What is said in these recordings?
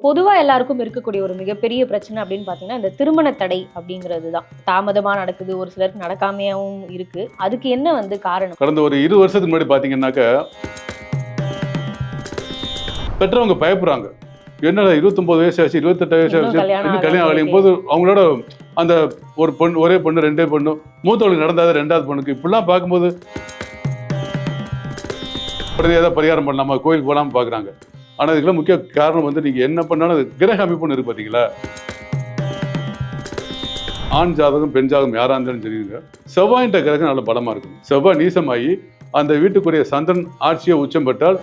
பொதுவா எல்லாருக்கும் இருக்கக்கூடிய ஒரு மிகப்பெரிய பிரச்சனை அப்படின்னு பாத்தீங்கன்னா இந்த திருமண தடை அப்படிங்கிறது தான் தாமதமா நடக்குது ஒரு சிலருக்கு நடக்காமையாவும் இருக்கு. அதுக்கு என்ன வந்து காரணம்? கடந்த ஒரு இரு வருஷத்துக்கு முன்னாடி பார்த்தீங்கன்னாக்க பெற்றவங்க பயப்படுறாங்க என்னடா இருபத்தொன்பது வயசு ஆச்சு இருபத்தெட்டு வயசு ஆச்சு கல்யாணம் இன்னும் கல்யாணம் ஆகாம ஆகலையும் போது அவங்களோட அந்த ஒரு பொண்ணு ஒரே பொண்ணு ரெண்டே பொண்ணு மூத்தவளுக்கு நடந்தாத ரெண்டாவது பொண்ணுக்கு இப்படிலாம் பார்க்கும்போது ஏதாவது பரிகாரம் பண்ணலாமா கோயிலுக்கு போகலாமா பார்க்குறாங்க ஆனால் இதுக்கெல்லாம் முக்கிய காரணம் வந்து நீங்கள் என்ன பண்ணாலும் அது கிரக அமைப்புன்னு இருக்கு பார்த்தீங்களா ஆண் ஜாதகம் பெண் ஜாதகம் யாராக இருந்தாலும் தெரியுங்க செவ்வாயின்ற கிரகம் நல்ல பலமா இருக்கும். செவ்வாய் நீசமாகி அந்த வீட்டுக்குரிய சந்திரன் ஆட்சியை உச்சம் பெற்றால்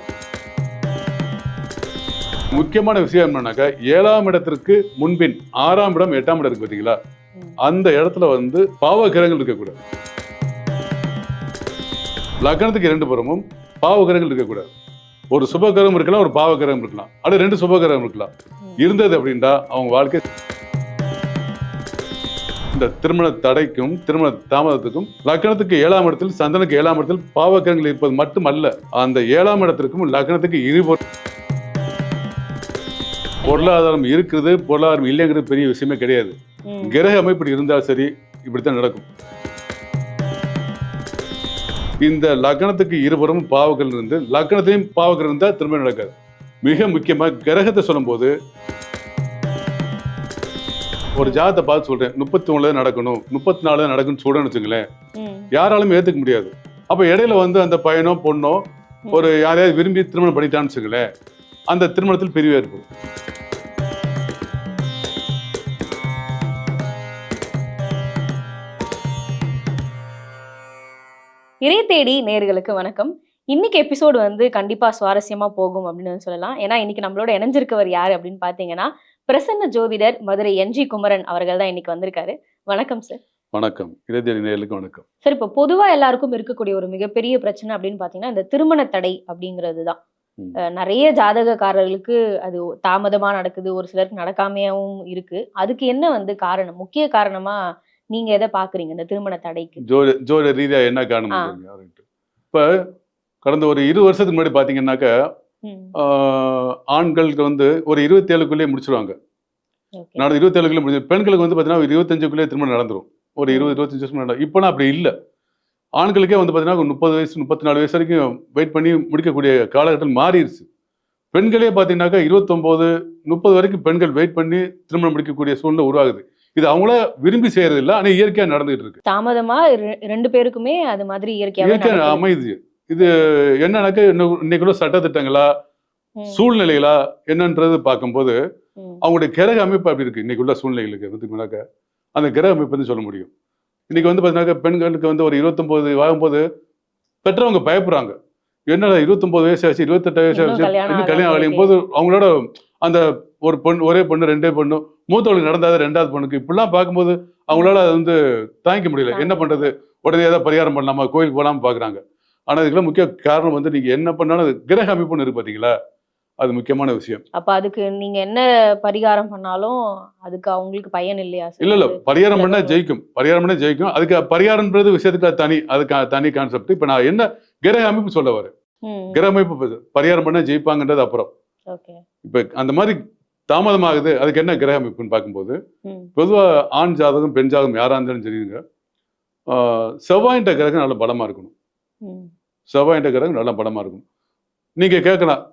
முக்கியமான விஷயம் என்னன்னாக்கா ஏழாம் இடத்திற்கு முன்பின் ஆறாம் இடம் எட்டாம் இடம் இருக்கு பார்த்தீங்களா அந்த இடத்துல வந்து பாவ கிரகங்கள் இருக்கக்கூடாது. லக்னத்துக்கு இரண்டு புறமும் பாவ கிரகங்கள் இருக்கக்கூடாது. ஒரு சுப கிரகம் இருக்கலாம் ஒரு பாவ கிரகம் இருக்கலாம் அது ரெண்டு சுப கிரகம் இருக்கலாம். இருந்தது அப்படின்னா அவங்க வாழ்க்கை இந்த திருமண தடைக்கும் திருமண தாமதத்துக்கும் லக்னத்துக்கு ஏழாம் இடத்தில் சந்தனுக்கு ஏழாம் இடத்தில் பாவக்கிரகங்கள் இருப்பது மட்டுமல்ல அந்த ஏழாம் இடத்திற்கும் லக்னத்துக்கு இருபொரு பொருளாதாரம் இருக்குது பொருளாதாரம் இல்லைங்கிறது பெரிய விஷயமே கிடையாது. கிரக அமைப்பு இருந்தால் சரி இப்படித்தான் நடக்கும் இந்த லக்னத்துக்கு இருபுறமும் பாவங்கள் இருந்து லக்னத்தையும் பாவங்கள் இருந்தா திரும்ப நடக்காது. மிக முக்கியமா கிரகத்தை சொல்லும்போது ஒரு ஜாதத்தை பார்த்து சொல்றேன் முப்பத்தி ஒண்ணுல நடக்கணும் முப்பத்தி நாலுல நடக்கும்னு சொல்றேன்னு வச்சுங்களேன். யாராலும் ஏத்துக்க முடியாது. அப்ப இடையில வந்து அந்த பையனோ பொண்ணோ ஒரு யாரையாவது விரும்பி திருமணம் பண்ணிட்டான்னு வச்சுங்களேன் அந்த திருமணத்தில் பிரிவு ஏற்படும். இறை தேடி நேர்களுக்கு வணக்கம். இன்னைக்கு எபிசோடு வந்து கண்டிப்பா சுவாரஸ்யமா போகும் அப்படின்னு சொல்லலாம். ஏன்னா இன்னைக்கு நம்மளோட இணைஞ்சிருக்கவர் யாரு அப்படின்னு பாத்தீங்கன்னா பிரசன்ன ஜோதிடர் மதுரை என்ஜி குமரன் அவர்கள் தான் இன்னைக்கு வந்திருக்காரு. வணக்கம் சார் வணக்கம். இடைத்தேடி நேயர்களுக்கு வணக்கம். சார் இப்போ பொதுவா எல்லாருக்கும் இருக்கக்கூடிய ஒரு மிகப்பெரிய பிரச்சனை அப்படின்னு பாத்தீங்கன்னா இந்த திருமண தடை அப்படிங்கிறது தான். நிறைய ஜாதகக்காரர்களுக்கு அது தாமதமா நடக்குது. ஒரு சிலருக்கு நடக்காமையாவும் இருக்கு. அதுக்கு என்ன வந்து காரணம்? முக்கிய காரணமா நீங்க எதை பாக்குறீங்க? இந்த திருமண தடைக்கு. ஜோதி ரீதியா என்ன அப்படின்ட்டு. இப்ப கடந்த ஒரு இரு வருஷத்துக்கு முன்னாடி பாத்தீங்கன்னாக்க ஆண்களுக்கு வந்து ஒரு இருபத்தி ஏழுக்குள்ளேயே முடிச்சிருவாங்க. நடந்து இருபத்தி ஏழுக்குள்ளே முடிச்சு பெண்களுக்கு வந்து பார்த்தீங்கன்னா இருபத்தஞ்சுக்குள்ளே திருமணம் நடந்துரும். ஒரு இருபது இருபத்தஞ்சு வருஷம் நடக்கும் இப்போலாம் அப்படி இல்லை. ஆண்களுக்கே வந்து பார்த்தீங்கன்னா முப்பது வயசு முப்பத்தி நாலு வயசு வரைக்கும் வெயிட் பண்ணி முடிக்கக்கூடிய காலகட்டம் மாறிடுச்சு. பெண்களே பார்த்தீங்கன்னாக்கா இருபத்தொம்போது முப்பது வரைக்கும் பெண்கள் வெயிட் பண்ணி திருமணம் முடிக்கக்கூடிய சூழ்நிலை உருவாகுது. இது அவங்கள விரும்பி செய்யறது இல்லை ஆனால் இயற்கையாக நடந்துகிட்டு இருக்கு தாமதமா ரெண்டு பேருக்குமே அது மாதிரி இயற்கையாக நடக்குது. அமையுது. இது என்னன்னாக்க இன்னைக்குள்ள சட்டத்திட்டங்களா சூழ்நிலைகளா என்னன்றது பார்க்கும்போது அவங்களுடைய கிரக அமைப்பு அப்படி இருக்கு. இன்னைக்கு உள்ள சூழ்நிலைகளுக்கு வந்து அந்த கிரக அமைப்பு வந்து சொல்ல முடியும். இன்னைக்கு வந்து பார்த்தீங்கன்னா பெண்களுக்கு வந்து ஒரு இருபத்தொம்போது ஆகும்போது பெற்றவங்க பயப்படுறாங்க. என்னடா இருபத்தொம்போது வயசு ஆச்சு இருபத்தெட்டு வயசு ஆச்சு கல்யாணம் ஆகலையும் போது அவங்களோட அந்த ஒரு பொண்ணு ஒரே பொண்ணு ரெண்டே பொண்ணு மூத்தவளுக்கு நடந்தாத ரெண்டாவது பொண்ணுக்கு. இப்படிலாம் பார்க்கும்போது அவங்களால அது வந்து தாங்கிக்க முடியல. என்ன பண்றது? உடனே ஏதாவது பரிகாரம் பண்ணலாமா? கோயிலுக்கு போகலாமா பார்க்குறாங்க. ஆனால் இதுக்கெல்லாம் முக்கிய காரணம் வந்து நீங்க என்ன பண்ணாலும் அது கிரக அமைப்புன்னு இருக்கு பார்த்தீங்களா? அது முக்கியமான விஷயம். அப்ப அதுக்கு நீங்க என்ன பரிகாரம் பண்ணாலும் அதுக்கு அவங்களுக்கு பயன் இல்லையா? இல்ல இல்ல. பரிகாரம் பண்ணா. ஜெயிக்கும். பரிகாரம் பண்ணா ஜெயிக்கும். அதுக்கு பரிகாரம்ன்றது விஷயத்துக்கு தனி அதுக்கு தனி கான்செப்ட் இப்ப நான் என்ன கிரக அமைப்பு சொல்ல வரேன். கிரக அமைப்பு பரிகாரம் பண்ணா ஜெயிப்பாங்கன்றது அப்புறம். இப்ப அந்த மாதிரி தாமதமாகுது. அதுக்கு என்ன கிரக அமைப்புன்னு பார்க்கும்போது ம், பொதுவா ஆண் ஜாதகம் பெண் ஜாதகம் யாரா இருந்தாலும் தெரியுங்க செவ்வாயின்ற கிரகம் நல்ல பலமா இருக்கணும். செவ்வாயின்ற கிரகம் நல்ல பலமா இருக்கும் நீங்க கேட்கலாம்.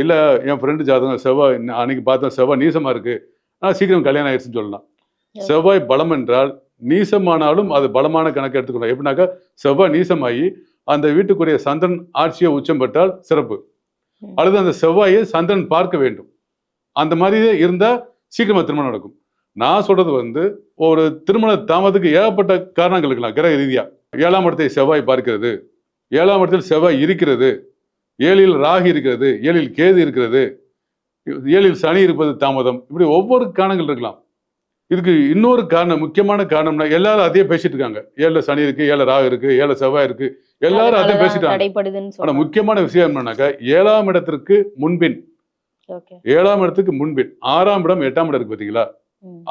இல்ல என் ஃப்ரெண்டு ஜாதகம் செவ்வாய் அன்னைக்கு பார்த்தேன் செவ்வாய் நீசமா இருக்கு. ஆனா சீக்கிரம் கல்யாணம் ஆயிடுச்சுன்னு சொல்லலாம். செவ்வாய் பலம் என்றால் நீசமானாலும் அது பலமான கணக்கு எடுத்துக்கணும் எப்படின்னாக்கா செவ்வாய் நீசமாகி அந்த வீட்டுக்குரிய சந்திரன் ஆட்சியை உச்சம் பெற்றால் சிறப்பு. அல்லது அந்த செவ்வாயை சந்திரன் பார்க்க வேண்டும். அந்த மாதிரி இருந்தா சீக்கிரமா திருமணம் நடக்கும். நான் சொல்றது வந்து ஒரு திருமண தாமதத்துக்கு ஏகப்பட்ட காரணங்கள் இருக்கலாம் கிரக ரீதியா. ஏழாம் இடத்தை செவ்வாய் பார்க்கிறது. ஏழாம் இடத்தில் செவ்வாய் இருக்கிறது. ஏழில் ராகி இருக்கிறது. ஏழில் கேது இருக்கிறது. ஏழில் சனி இருப்பது தாமதம். இப்படி ஒவ்வொரு காரணங்கள் இருக்கலாம். இதுக்கு இன்னொரு காரணம் முக்கியமான காரணம்னா எல்லாரும் அதே பேசிட்டு இருக்காங்க. ஏழுல சனி இருக்கு ஏழு ராகு இருக்கு ஏழு செவ்வாய் இருக்கு. எல்லாரும் அதே பேசிட்டாங்க ஆனா முக்கியமான விஷயம் என்னன்னாக்கா ஏழாம் இடத்திற்கு முன்பின் ஏழாம் இடத்துக்கு முன்பின் ஆறாம் இடம் எட்டாம் இடம் இருக்கு பாத்தீங்களா?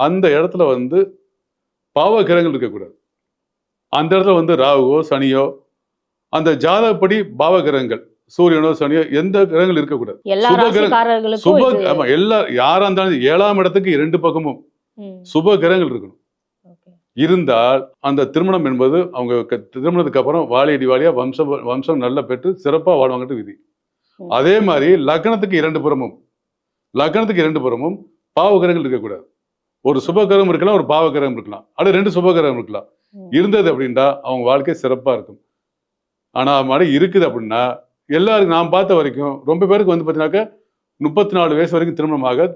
அந்த இடத்துல வந்து பாவ கிரகங்கள் இருக்கக்கூடாது. அந்த இடத்துல வந்து ராகுவோ சனியோ அந்த ஜாதகப்படி பாவ கிரகங்கள் சூரியனோ சனியோ எந்த கிரகங்கள் இருக்கக்கூடாது. சுப ஆமா எல்லா யாரா இருந்தாலும் ஏழாம் இடத்துக்கு இரண்டு பக்கமும் சுப கிரகங்கள் இருக்கணும். இருந்தால் அந்த திருமணம் என்பது அவங்க திருமணத்துக்கு அப்புறம் வாழையடி வாழியா வம்சம் வம்சம் நல்ல பெற்று சிறப்பா வாழ்வாங்கட்டு விதி. அதே மாதிரி லக்னத்துக்கு இரண்டு புறமும். லக்னத்துக்கு இரண்டு புறமும் பாவகிரகங்கள் இருக்கக்கூடாது. ஒரு சுபகிரகம் இருக்கலாம் ஒரு பாவகிரகம் இருக்கலாம். அது ரெண்டு சுபகிரகம் இருக்கலாம். இருந்தது அப்படின்னா அவங்க வாழ்க்கை சிறப்பா இருக்கும். ஆனா அது மாதிரி இருக்குது அப்படின்னா எல்லாருக்கும் நான் பார்த்த வரைக்கும் ரொம்ப பேருக்கு வந்து பார்த்தீங்கன்னாக்கா முப்பத்தி நாலு வயசு வரைக்கும் திருமணமாக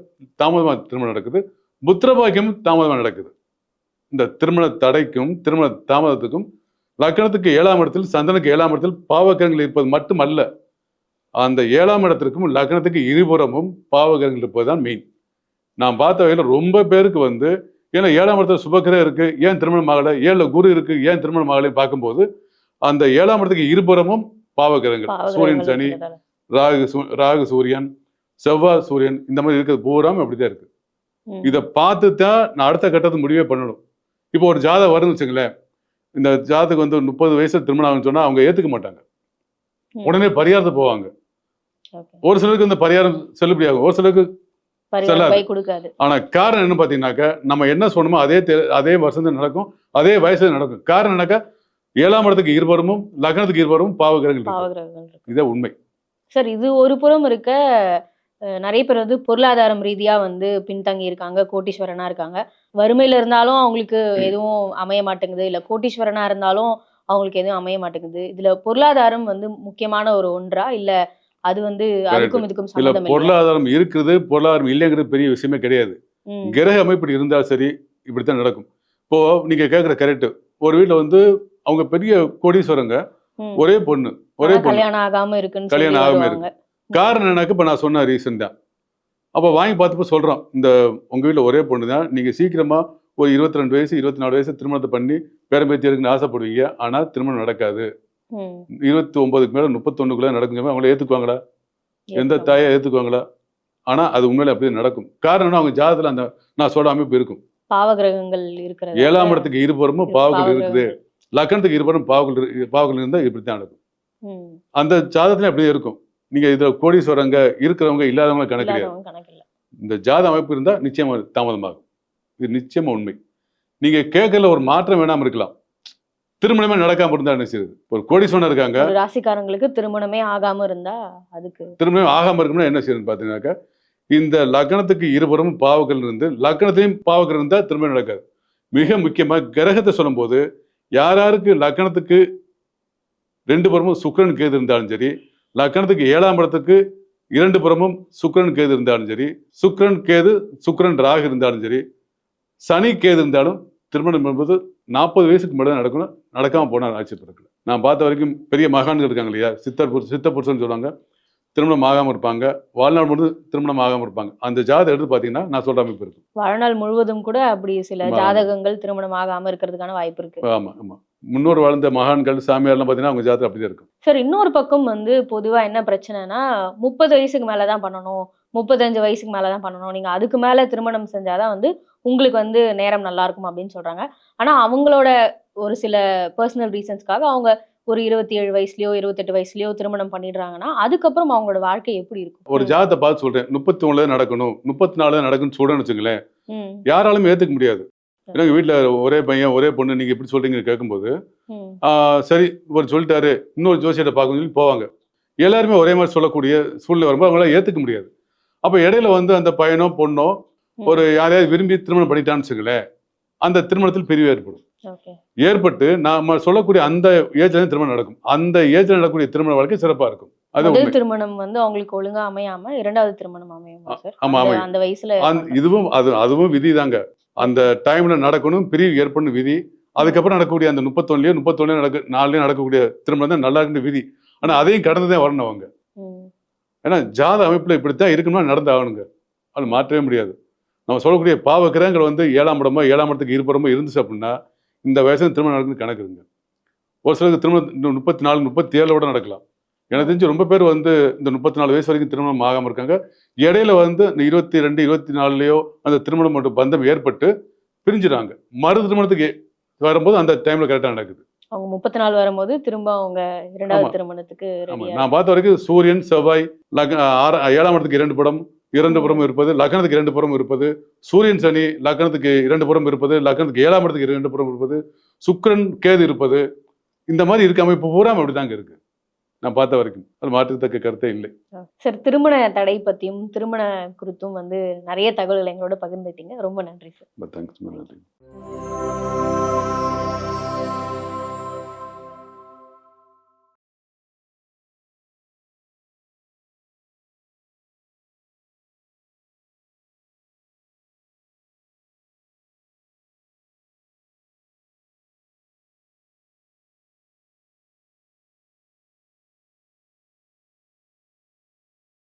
தாமதமாக திருமணம் நடக்குது. புத்திரபாக்கியம் தாமதமாக நடக்குது. இந்த திருமண தடைக்கும் திருமண தாமதத்துக்கும் லக்கணத்துக்கு ஏழாம் இடத்தில் சந்தனுக்கு ஏழாம் இடத்தில் பாவகிரகங்கள் இருப்பது மட்டுமல்ல. அந்த ஏழாம் இடத்திற்கும் லக்னத்துக்கு இருபுறமும் பாவகிரகங்கள் இருப்பது தான் மெயின் நான் பார்த்த வகையில் ரொம்ப பேருக்கு வந்து ஏன்னா ஏழாம் இடத்துல சுபக்கிரகம் இருக்கு ஏன் திருமணம் ஆகலை ஏழுல குரு இருக்கு ஏன் திருமணம் ஆகலைன்னு பார்க்கும்போது அந்த ஏழாம் இடத்துக்கு இருபுறமும் பாவகிரகங்கள் சூரியன் சனி. ராகு ராகு சூரியன் செவ்வாய் சூரியன் இந்த மாதிரி இருக்கிறது பூராமே அப்படிதான் இருக்கு. இதை பார்த்து தான் நான் அடுத்த கட்டத்து முடிவே பண்ணணும் இப்போ ஒரு ஜாதகம் வரும்னு வச்சுங்களேன் இந்த ஜாதகம் வந்து முப்பது வயசுல திருமணம் ஆகும்னு சொன்னா அவங்க ஏத்துக்க மாட்டாங்க. உடனே பரிகாரத்துக்கு போவாங்க. ஒரு சிலருக்கு இந்த பரிகாரம் செல்லுபடி ஆகும் ஒரு சிலருக்கு செல்லாது. ஆனா காரணம் என்ன பாத்தீங்கன்னாக்க நம்ம என்ன சொன்னோமோ அதே அதே வருஷத்துல நடக்கும் அதே வயசுல நடக்கும். காரணம் என்னக்கா ஏழாம் இடத்துக்கு இருவரமும் லக்னத்துக்கு இருவரும் பாவகிரகங்கள் இதே உண்மை. சார் இது ஒரு புறம் இருக்க நிறைய பேர் வந்து பொருளாதாரம் ரீதியா வந்து பின்தங்கி இருக்காங்க கோட்டீஸ்வரனா இருக்காங்க. வறுமையில இருந்தாலும் அவங்களுக்கு எதுவும் அமைய மாட்டேங்குது. இல்ல கோட்டீஸ்வரனா இருந்தாலும் அவங்களுக்கு எதுவும் அமைய மாட்டேங்குது. இதுல பொருளாதாரம் வந்து முக்கியமான ஒரு ஒன்றா? இல்ல அது வந்து அதுக்கும் இதுக்கும் இல்லை பொருளாதாரம் இருக்குது பொருளாதாரம் இல்லைங்கிறது பெரிய விஷயமே கிடையாது. கிரக அமைப்பு இருந்தால் சரி இப்படித்தான் நடக்கும். இப்போ நீங்க கேட்குற கரெக்ட் ஒரு வீட்ல வந்து அவங்க பெரிய கோடீஸ்வரங்க. ஒரே பொண்ணு ஒரே பொண்ணு. கல்யாணம் ஆகாம இருக்குன்னு கல்யாணம் ஆகாம வருவாங்க. காரணம் எனக்கு இப்போ நான் சொன்ன ரீசன் தான் அப்போ வாங்கி பார்த்தப்ப சொல்றோம் இந்த உங்க வீட்ல ஒரே பொண்ணு தான் நீங்க சீக்கிரமா ஒரு இருபத்தி ரெண்டு வயசு இருபத்தி நாலு வயசு திருமணத்தை பண்ணி பேரம்பேத்தி இருக்குன்னு ஆசைப்படுவீங்க ஆனா திருமணம் நடக்காது. இருபத்தி ஒன்பதுக்கு மேல முப்பத்தொன்னுக்குள்ள நடக்குங்க அவங்கள ஏத்துக்குவாங்களா? எந்த. தாயை ஏத்துக்குவாங்களா? ஆனா அது உண்மையில அப்படியே நடக்கும். காரணம் அவங்க ஜாதத்துல அந்த நான் சொல்ற அமைப்பு இருக்கும். பாவகிரகங்கள் இருக்கிறது. ஏழாம் இடத்துக்கு இருபுறமும் பாவங்கள் இருக்குது. லக்கணத்துக்கு இருபுறம் பாவங்கள் பாவங்கள் இருந்தா இப்படித்தான் நடக்கும். அந்த ஜாதகத்துல அப்படியே இருக்கும். நீங்க இதுல கோடீஸ்வரங்க இருக்கிறவங்க இல்லாதவங்க கணக்கு இந்த ஜாத அமைப்பு இருந்தா நிச்சயமா தாமதமாகும். இது நிச்சயமா உண்மை. நீங்க கேட்கல ஒரு மாற்றம் வேணாம இருக்கலாம். திருமணமே நடக்காம இருந்தா என்ன செய்யுது ஒரு கோடீஸ்வரன் இருக்காங்க. ராசிக்காரங்களுக்கு திருமணமே ஆகாம இருந்தா அதுக்கு திருமணம் ஆகாம இருக்கும்னா என்ன செய்யணும் பாத்தீங்கன்னாக்கா இந்த லக்னத்துக்கு இருபுறமும் பாவங்கள் இருந்து லக்னத்திலையும் பாவங்கள் இருந்தா திருமணம் நடக்காது. மிக முக்கியமா கிரகத்தை சொல்லும்போது யார் யாருக்கு லக்னத்துக்கு ரெண்டு புறமும் சுக்கிரன் கேது இருந்தாலும் சரி லக்னத்துக்கு ஏழாம் இடத்துக்கு இரண்டு புறமும் சுக்கிரன் கேது இருந்தாலும் சரி சுக்கிரன் கேது சுக்கிரன் ராகு இருந்தாலும் சரி சனி கேது இருந்தாலும் திருமணம் என்பது நாற்பது வயசுக்கு மேலே நடக்கணும். நடக்காம போனால் ஆச்சரியம் இருக்கு நான் பார்த்த வரைக்கும் பெரிய மகான்கள் இருக்காங்க இல்லையா? சித்தர் புருஷ சித்த புருஷன் சொல்லுவாங்க. திருமணம் ஆகாம இருப்பாங்க. வாழ்நாள் முழுவதும் திருமணம் ஆகாம இருப்பாங்க. அந்த ஜாதகம் எடுத்து பார்த்தீங்கன்னா நான் சொல்ற அமைப்பு இருக்கும் வாழ்நாள் முழுவதும் கூட அப்படி சில. ஜாதகங்கள் திருமணம் ஆகாம இருக்கிறதுக்கான வாய்ப்பு இருக்கு. ஆமா ஆமா. முன்னோர் வாழ்ந்த மகான்கள் சாமியார்லாம் பார்த்தீங்கன்னா அவங்க ஜாதகம் அப்படிதான் இருக்கும். சார் இன்னொரு பக்கம் வந்து பொதுவா என்ன பிரச்சனைனா முப்பது வயசுக்கு மேலதான் பண்ணணும். முப்பத்தஞ்சு வயசுக்கு மேலதான் பண்ணணும். நீங்க அதுக்கு மேல திருமணம் செஞ்சாதான் வந்து உங்களுக்கு வந்து நேரம் நல்லா இருக்கும் அப்படின்னு சொல்றாங்க. ஆனா அவங்களோட ஒரு சில பர்சனல் ரீசன்ஸ்க்காக அவங்க ஒரு இருபத்தி ஏழு வயசுலயோ இருபத்தெட்டு வயசுலயோ திருமணம் பண்ணிடுறாங்கன்னா அதுக்கப்புறம் அவங்களோட வாழ்க்கை எப்படி இருக்கும்? ஒரு ஜாதத்தை பார்த்து சொல்றேன். முப்பத்தி ஒண்ணுல நடக்கணும். முப்பத்தி நாலுல நடக்கும்னு சொல்றேன்னு வச்சுங்களேன் யாராலுமே ஏத்துக்க முடியாது. ஏன்னா வீட்டுல ஒரே பையன் ஒரே பொண்ணு நீங்க இப்படி சொல்றீங்கன்னு கேட்கும்போது சரி ஒரு சொல்லிட்டாரு இன்னொரு ஜோசியத்தை பார்க்கணும்னு சொல்லி போவாங்க. எல்லாருமே ஒரே மாதிரி சொல்லக்கூடிய சூழ்நிலை வரும்போது அவங்களால ஏத்துக்க முடியாது. அப்ப இடையில வந்து அந்த பையனோ பொண்ணோ. ஒரு யாரையாவது விரும்பி திருமணம் பண்ணிட்டான்னு வச்சுங்களேன் அந்த திருமணத்தில் பிரிவு ஏற்படும். ஏற்பட்டு நாம சொல்லக்கூடிய அந்த ஏஜ்ல திருமணம் நடக்கும். அந்த ஏஜ்ல நடக்கக்கூடிய திருமண வாழ்க்கை சிறப்பா இருக்கும். அது திருமணம் வந்து அவங்களுக்கு ஒழுங்கா அமையாம இரண்டாவது திருமணம் அமையுமா ஆமா, அந்த- வயசுல இதுவும் அது அதுவும் விதி தாங்க அந்த டைம்ல நடக்கணும் பிரிவு ஏற்படணும் விதி. அதுக்கப்புறம் நடக்கக்கூடிய அந்த முப்பத்தொன்னுலயோ முப்பத்தொன்னுலயோ நடக்க நாலுலயும் நடக்கக்கூடிய திருமணம் தான் நல்லா இருக்கு விதி. ஆனா அதையும் கடந்து தான் வரணும் அவங்க. ஏன்னா ஜாத அமைப்புல இப்படித்தான் இருக்கணும்னா நடந்தாகணுங்க. அது மாற்றவே முடியாது. நம்ம சொல்லக்கூடிய பாவ கிரகங்கள் வந்து ஏழாம் இடமோ ஏழாம் இடத்துக்கு இருபுறமோ இருந்துச்சு அப்படின்னா இந்த வயசுல திருமணம் நடக்குன்னு கணக்கு இருக்குங்க. ஒரு சிலருக்கு திருமணம் முப்பத்தி நாலு முப்பத்தி ஏழு கூட நடக்கலாம். எனக்கு தெரிஞ்சு ரொம்ப பேர் வந்து இந்த முப்பத்தி நாலு வயசு வரைக்கும் திருமணம் ஆகாம இருக்காங்க. இடையில வந்து இந்த இருபத்தி ரெண்டு இருபத்தி நாலுலயோ அந்த திருமணம் மற்றும் பந்தம் ஏற்பட்டு பிரிஞ்சுறாங்க. மறு திருமணத்துக்கு வரும்போது அந்த டைம்ல கரெக்டா நடக்குது. அவங்க முப்பத்தி நாலு வரும்போது திரும்ப அவங்க இரண்டாவது. திருமணத்துக்கு நான் பார்த்த வரைக்கும் சூரியன் செவ்வாய் லக்ன ஏழாம் இடத்துக்கு இரண்டு படம் இரண்டு புறம் இருப்பது லக்னத்துக்கு இரண்டு புறம் இருப்பது சூரியன் சனி லக்னத்துக்கு இரண்டு புறம் இருப்பது லக்னத்துக்கு ஏழாம் இடத்துக்கு இரண்டு புறம் இருப்பது சுக்கிரன் கேது இருப்பது இந்த மாதிரி இருக்க அமைப்பு பூரா அப்படிதாங்க இருக்கு. நான் பார்த்த வரைக்கும். அது மாற்றத்தக்க கருத்தே இல்லை. சார் திருமண தடை பத்தியும் திருமண குறித்தும் வந்து நிறைய தகவல்களை எங்களோட பகிர்ந்துட்டீங்க. ரொம்ப நன்றி சார். தேங்க்ஸ் நன்றி.